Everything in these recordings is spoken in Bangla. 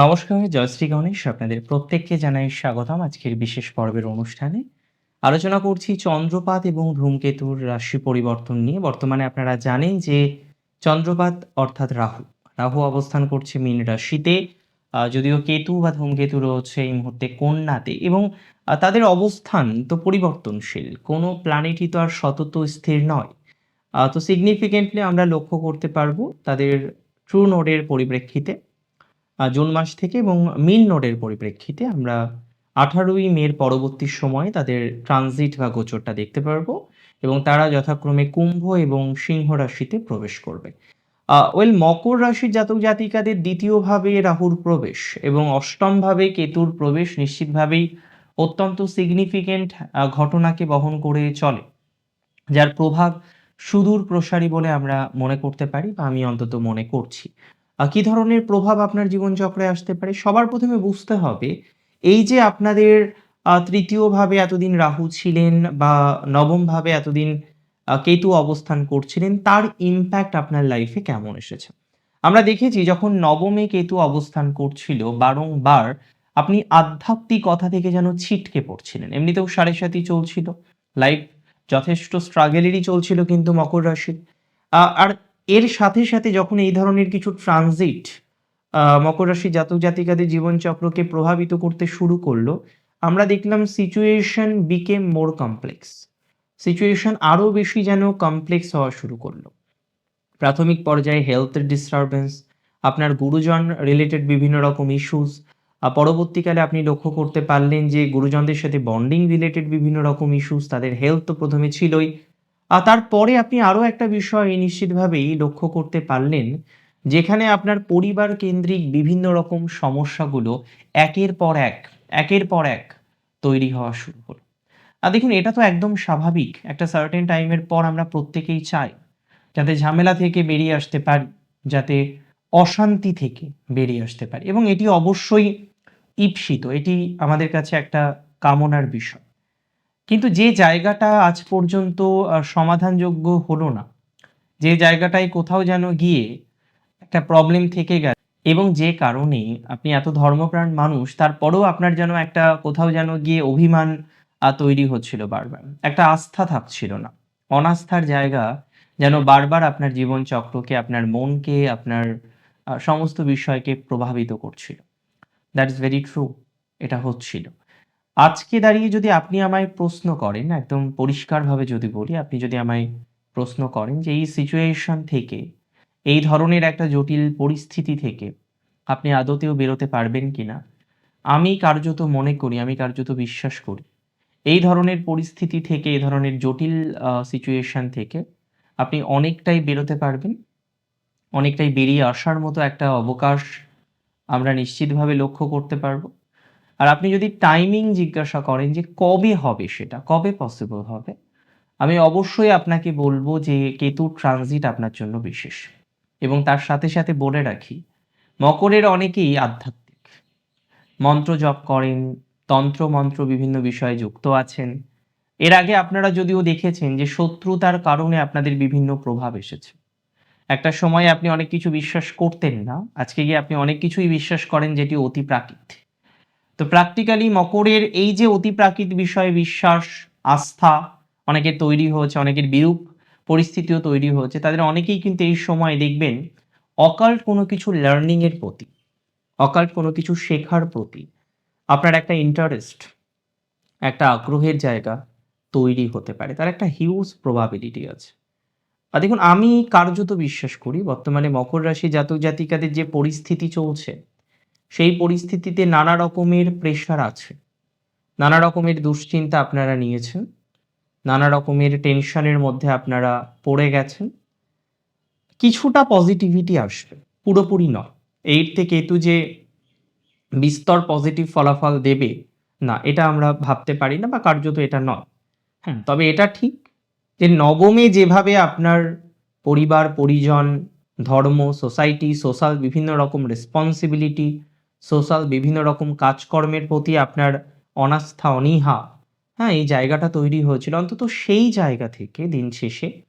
নমস্কার জয়শ্রী গণেশ আপনাদের প্রত্যেককে জানাই স্বাগতম আজকের বিশেষ পর্বের অনুষ্ঠানে। আলোচনা করছি চন্দ্রপাত এবং ধূমকেতুর রাশি পরিবর্তন নিয়ে। বর্তমানে আপনারা জানেন যে চন্দ্রপাত অর্থাৎ রাহু। রাহু অবস্থান করছে মীন রাশিতে। যদিও কেতু বা ধূমকেতু রয়েছে এই মুহূর্তে কন্যাতে এবং তাদের অবস্থান তো পরিবর্তনশীল। কোনো প্ল্যানেটই তো আর সতত স্থির নয়। তো সিগনিফিকেন্টলি আমরা লক্ষ্য করতে পারব তাদের ট্রু নোডের পরিপ্রেক্ষিতে। জুন মাস থেকে এবং মিন নোডের পরিপ্রেক্ষিতে আমরা আঠারোই মের পরবর্তী সময়ে তাদের ট্রানজিট বা গোচরটা দেখতে পারব এবং তারা যথাক্রমে কুম্ভ এবং সিংহ রাশিতে প্রবেশ করবে। ওয়েল মকর রাশির জাতক জাতিকাদের দ্বিতীয়ভাবে রাহুর প্রবেশ এবং অষ্টমভাবে কেতুর প্রবেশ নিশ্চিতভাবেই অত্যন্ত সিগনিফিকেন্ট ঘটনাকে বহন করে চলে। যার প্রভাব সুদূর প্রসারী বলে আমরা মনে করতে পারি বা আমি অন্তত মনে করছি। কি ধরনের প্রভাব আপনার জীবনচক্রে আসতে পারে? সবার প্রথমে বুঝতে হবে, এই যে আপনাদের তৃতীয়ভাবে এতদিন রাহু ছিলেন বা নবমভাবে এতদিন কেতু অবস্থান করছিলেন, তার ইম্প্যাক্ট আপনার লাইফে কেমন এসেছে? আমরা দেখেছি যখন নবমে কেতু অবস্থান করছিল, বারংবার আপনি আধ্যাত্মিকতা থেকে যেন ছিটকে পড়ছিলেন। এমনিতেও সাড়ে সাতই চলছিল লাইফ যথেষ্ট স্ট্রাগলেরই চলছিল কিন্তু মকর রাশির। আর এর সাথে সাথে যখন এই ধরনের কিছু ট্রানজিট মকর রাশি জাতক জাতিকাদের জীবনচক্রকে প্রভাবিত করতে শুরু করল, আমরা দেখলাম situation became more complex situation আরও বেশি যেন কমপ্লেক্স হওয়া শুরু করল। প্রাথমিক পর্যায়ে হেলথের ডিস্টারবেন্স আপনার গুরুজন রিলেটেড বিভিন্ন রকম ইস্যুস পরবর্তীকালে আপনি লক্ষ্য করতে পারলেন যে গুরুজনদের সাথে বন্ডিং রিলেটেড বিভিন্ন রকম ইস্যুস তাদের হেলথ তো প্রথমে ছিলই। আর তারপরে আপনি আরও একটা বিষয় নিশ্চিতভাবেই লক্ষ্য করতে পারলেন, যেখানে আপনার পরিবার কেন্দ্রিক বিভিন্ন রকম সমস্যাগুলো একের পর এক, একের পর এক তৈরি হওয়া শুরু হলো। আর দেখুন, এটা তো একদম স্বাভাবিক। একটা সার্টেন টাইমের পর আমরা প্রত্যেকেই চাই যাতে ঝামেলা থেকে বেরিয়ে আসতে পারি, যাতে অশান্তি থেকে বেরিয়ে আসতে পারি। এবং এটি অবশ্যই ঈপ্সিত, এটি আমাদের কাছে একটা কামনার বিষয়। কিন্তু যে জায়গাটা আজ পর্যন্ত সমাধানযোগ্য হলো না। যে জায়গাটায় কোথাও যেন গিয়ে একটা প্রবলেম থেকে গেল। এবং যে কারণে আপনি এত ধর্মপ্রাণ মানুষ, তারপরেও আপনার যেন একটা কোথাও যেন গিয়ে অভিমান তৈরি হচ্ছিল বারবার। একটা আস্থা থাকছিল না। অনাস্থার জায়গা যেন বারবার আপনার জীবন চক্রকে আপনার মনকে, আপনার সমস্ত বিষয়কে প্রভাবিত করছিল। দ্যাট ইজ ভেরি ট্রু এটা হচ্ছিল। আজকে দাঁড়িয়ে যদি আপনি আমায় প্রশ্ন করেন, একদম পরিষ্কারভাবে যদি বলি, আপনি যদি আমায় প্রশ্ন করেন যে এই সিচুয়েশন থেকে, এই ধরনের একটা জটিল পরিস্থিতি থেকে আপনি আদতেও বেরোতে পারবেন কিনা, আমি কার্যত মনে করি, আমি কার্যত বিশ্বাস করি, এই ধরনের পরিস্থিতি থেকে, এই ধরনের জটিল সিচুয়েশন থেকে আপনি অনেকটাই বেরোতে পারবেন, অনেকটাই বেরিয়ে আসার মতো একটা অবকাশ আমরা নিশ্চিতভাবে লক্ষ্য করতে পারব। আর আপনি যদি টাইমিং জিজ্ঞাসা করেন যে কবে হবে সেটা, কবে পসিবল হবে, আমি অবশ্যই আপনাকে বলব যে কেতু ট্রানজিট আপনার জন্য বিশেষ। এবং তার সাথে সাথে বলে রাখি, মকরের অনেকেই আধ্যাত্মিক। মন্ত্র জপ করেন, তন্ত্র মন্ত্র বিভিন্ন বিষয়ে যুক্ত আছেন। এর আগে আপনারা যদিও দেখেছেন যে শত্রুতার কারণে আপনাদের বিভিন্ন প্রভাব এসেছে। একটা সময় আপনি অনেক কিছু বিশ্বাস করতেন না, আজকে গিয়ে আপনি অনেক কিছুই বিশ্বাস করেন যেটি অতি প্রাকৃত তো প্র্যাকটিক্যালি মকরের এই যে অতি প্রাকৃত বিষয়ে বিশ্বাস, আস্থা অনেকের তৈরি হয়েছে, অনেকের বিরূপ পরিস্থিতিও তৈরি হয়েছে, তাদের অনেকেই কিন্তু এই সময় দেখবেন অকাল্ট কোনো কিছু লার্নিং এর প্রতি অকাল্ট কোনো কিছু শেখার প্রতি আপনার একটা ইন্টারেস্ট একটা আগ্রহের জায়গা তৈরি হতে পারে, তার একটা হিউজ প্রবাবিলিটি আছে। আর দেখুন, আমি কার্যত বিশ্বাস করি, বর্তমানে মকর রাশি জাতক জাতিকাদের যে পরিস্থিতি চলছে সেই পরিস্থিতিতে নানা রকমের প্রেশার আছে। নানা রকমের দুশ্চিন্তা আপনারা নিয়েছেন। নানা রকমের টেনশনের মধ্যে আপনারা পড়ে গেছেন। কিছুটা পজিটিভিটি আসবে, পুরোপুরি নয়। এর থেকে কেতু যে বিস্তর পজিটিভ ফলাফল দেবে, না, এটা আমরা ভাবতে পারি না বা কার্যত এটা নয়। হ্যাঁ তবে এটা ঠিক যে নবমে যেভাবে আপনার পরিবার, পরিজন, ধর্ম সোসাইটি সোশ্যাল বিভিন্ন রকম রেসপন্সিবিলিটি সোশ্যাল বিভিন্ন রকম কাজকর্মের প্রতি আপনার অনাস্থা, অনীহা হ্যাঁ এই জায়গাটা তৈরি হয়েছিল। অন্তত সেই জায়গা থেকে দিন শেষে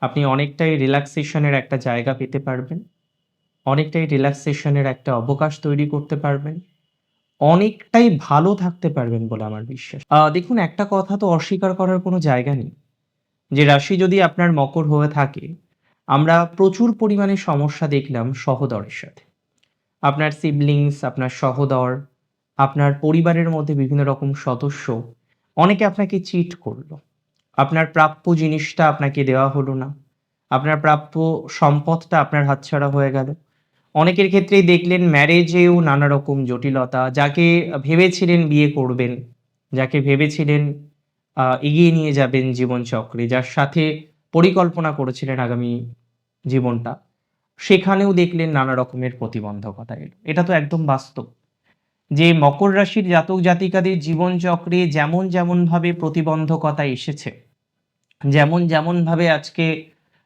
আপনি অনেকটাই রিল্যাক্সেশনের একটা জায়গা পেতে পারবেন। অনেকটাই রিল্যাক্সেশনের একটা অবকাশ তৈরি করতে পারবেন। অনেকটাই ভালো থাকতে পারবেন বলে আমার বিশ্বাস। দেখুন, একটা কথা তো অস্বীকার করার কোনো জায়গা নেই। যে রাশি যদি আপনার মকর হয়ে থাকে, আমরা প্রচুর পরিমাণে সমস্যা দেখলাম সহদরের সাথে। আপনার সিবলিংস আপনার সহদর, আপনার পরিবারের মধ্যে বিভিন্ন রকম সদস্য, অনেকে আপনাকে চিট করল। আপনার প্রাপ্য জিনিসটা আপনাকে দেওয়া হলো না। আপনার প্রাপ্য সম্পদটা আপনার হাতছাড়া হয়ে গেল। অনেকের ক্ষেত্রেই দেখলেন ম্যারেজেও নানা রকম জটিলতা, যাকে ভেবেছিলেন বিয়ে করবেন, যাকে ভেবেছিলেন এগিয়ে নিয়ে যাবেন জীবনচক্রে, যার সাথে পরিকল্পনা করেছিলেন আগামী জীবনটা। সেখানেও দেখলেন নানা রকমের প্রতিবন্ধকতা এলো। এটা তো একদম বাস্তব। যে মকর রাশির জাতক জাতিকাদের জীবনচক্রে যেমন যেমন ভাবে প্রতিবন্ধকতা এসেছে, যেমন যেমন ভাবে আজকে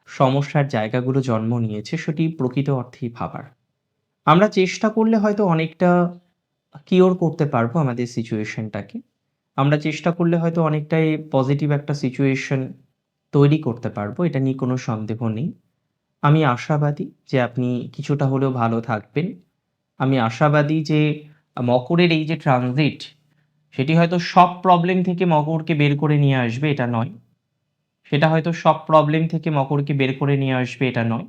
সমস্যার জায়গাগুলো জন্ম নিয়েছে, সেটি প্রকৃত অর্থেই ভাবার। আমরা চেষ্টা করলে হয়তো অনেকটা কিওর করতে পারব আমাদের সিচুয়েশনটাকে আমরা চেষ্টা করলে হয়তো অনেকটাই পজিটিভ একটা সিচুয়েশন তৈরি করতে পারব, এটা নিয়ে কোনো সন্দেহ নেই। আমি আশাবাদী যে আপনি কিছুটা হলেও ভালো থাকবেন। আমি আশাবাদী যে মকরের এই যে ট্রানজিট সেটি হয়তো সব প্রবলেম থেকে মকরকে বের করে নিয়ে আসবে, এটা নয়। সেটা হয়তো সব প্রবলেম থেকে মকরকে বের করে নিয়ে আসবে, এটা নয়।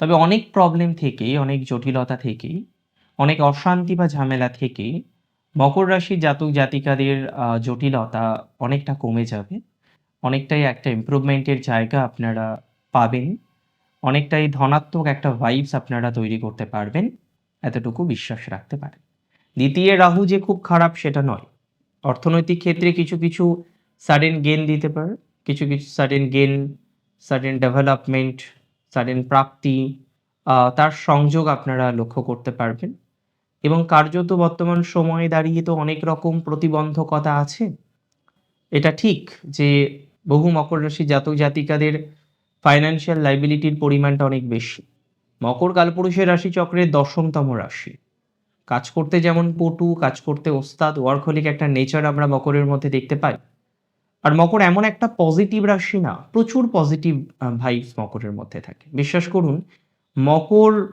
তবে অনেক প্রবলেম থেকেই, অনেক জটিলতা থেকেই, অনেক অশান্তি বা ঝামেলা থেকেই মকর রাশির জাতক জাতিকাদের জটিলতা অনেকটা কমে যাবে। অনেকটাই একটা ইমপ্রুভমেন্টের জায়গা আপনারা পাবেন। অনেকটাই ধনাত্মক একটা ভাইবস আপনারা তৈরি করতে পারবেন, এতটুকু বিশ্বাস রাখতে পারেন। দ্বিতীয়, রাহু যে খুব খারাপ সেটা নয়। অর্থনৈতিক ক্ষেত্রে কিছু কিছু সাডেন গেন দিতে পারে, কিছু কিছু sudden gain sudden development sudden প্রাপ্তি তার সংযোগ আপনারা লক্ষ্য করতে পারবেন। এবং কার্যত বর্তমান সময়ে দাঁড়িয়ে তো অনেক রকম প্রতিবন্ধকতা আছে। এটা ঠিক যে বহু মকর রাশি জাতক জাতিকাদের ফাইন্যান্সিয়াল লাইবিলিটির পরিমাণটা অনেক বেশি। মকর কালপুরুষের রাশি চক্রের দশমতম রাশি। কাজ করতে যেমন পটু, কাজ করতে ওস্তাদ, ওয়ার্কহলিক একটা নেচার আমরা মকরের মধ্যে দেখতে পাই। আর মকর এমন একটা পজিটিভ রাশি না, প্রচুর পজিটিভ ভাইবস মকরের মধ্যে থাকে। বিশ্বাস করুন, মকর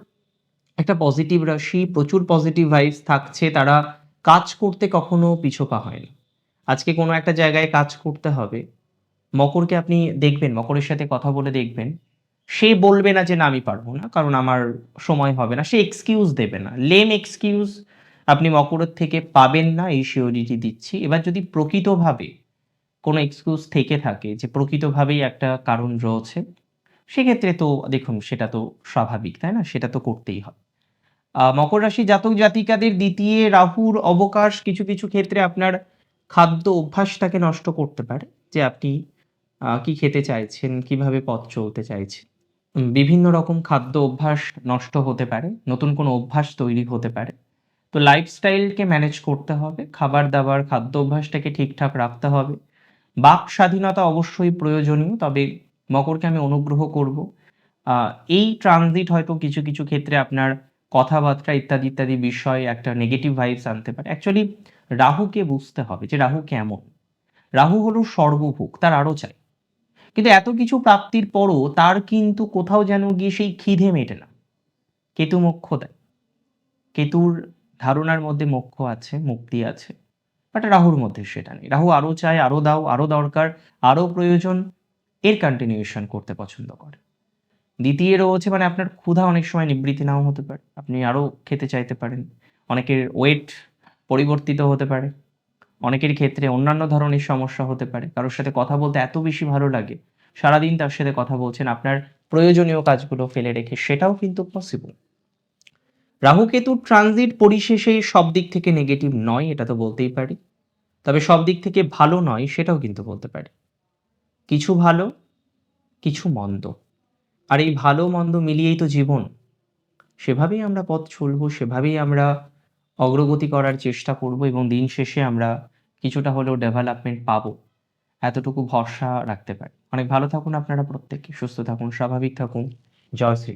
একটা পজিটিভ রাশি, প্রচুর পজিটিভ ভাইবস থাকছে, তারা কাজ করতে কখনো পিছোপা হয় না আজকে কোনো একটা জায়গায় কাজ করতে হবে মকরকে আপনি দেখবেন, মকরের সাথে কথা বলে দেখবেন। সে বলবে না যে, না, আমি পারব না, কারণ আমার সময় হবে না। সে এক্সকিউজ দেবে না। লেম এক্সকিউজ আপনি মকরের থেকে পাবেন না, এই শিওরিটি দিচ্ছি। এবার যদি প্রকৃতভাবে কোনো এক্সকিউজ থেকে থাকে যে, প্রকৃতভাবেই একটা কারণ রয়েছে, সেক্ষেত্রে তো, দেখুন, সেটা তো স্বাভাবিক, তাই না? সেটা তো করতেই হয়। মকর রাশি জাতক জাতিকাদের দ্বিতীয় রাহুর অবকাশ কিছু কিছু ক্ষেত্রে আপনার খাদ্য অভ্যাসটাকে নষ্ট করতে পারে। যে, আপনি কি খেতে চাইছেন, কীভাবে পথ চলতে চাইছেন? বিভিন্ন রকম খাদ্য অভ্যাস নষ্ট হতে পারে, নতুন কোনো অভ্যাস তৈরি হতে পারে। তো লাইফস্টাইলকে ম্যানেজ করতে হবে খাবার দাবার খাদ্য অভ্যাসটাকে ঠিকঠাক রাখতে হবে। বাক স্বাধীনতা অবশ্যই প্রয়োজনীয়, তবে মকরকে আমি অনুগ্রহ করব। এই ট্রানজিট হয়তো কিছু কিছু ক্ষেত্রে আপনার কথাবার্তা ইত্যাদি ইত্যাদি বিষয়ে একটা নেগেটিভ ভাইবস আনতে পারে। অ্যাকচুয়ালি রাহুকে বুঝতে হবে যে রাহু কেমন। রাহু হলো সর্বভোগ তার আরও চাই। কিন্তু এত কিছু প্রাপ্তির পরও তার কিন্তু কোথাও যেন গিয়ে সেই খিদে মেটে না। কেতু মোক্ষ দেয়। কেতুর ধারণার মধ্যে মোক্ষ আছে, মুক্তি আছে বাট রাহুর মধ্যে সেটা নেই। রাহু আরও চায়, আরও দাও, আরও দরকার, আরও প্রয়োজন, এর কন্টিনিউশন করতে পছন্দ করে। দ্বিতীয় রয়েছে মানে আপনার ক্ষুধা অনেক সময় নিবৃত্তি নাও হতে পারে। আপনি আরও খেতে চাইতে পারেন। অনেকের ওয়েট পরিবর্তিত হতে পারে। অনেকের ক্ষেত্রে অন্যান্য ধরনের সমস্যা হতে পারে। কারোর সাথে কথা বলতে এত বেশি ভালো লাগে, সারাদিন তার সাথে কথা বলছেন, আপনার প্রয়োজনীয় কাজগুলো ফেলে রেখে সেটাও কিন্তু পসিবল রাহু কেতুর ট্রানজিট পরিশেষে সব দিক থেকে নেগেটিভ নয়, এটা তো বলতেই পারি। তবে সব দিক থেকে ভালো নয়, সেটাও কিন্তু বলতে পারি। কিছু ভালো, কিছু মন্দ। আর এই ভালো, মন্দ মিলিয়েই তো জীবন। সেভাবেই আমরা পথ চলবো, সেভাবেই আমরা অগ্রগতি করার চেষ্টা করব এবং দিন শেষে আমরা কিছুটা হলেও ডেভেলপমেন্ট পাবো। এতটুকু ভরসা রাখতে পারি। অনেক ভালো থাকুন আপনারা প্রত্যেকে। সুস্থ থাকুন, স্বাভাবিক থাকুন। জয় শ্রী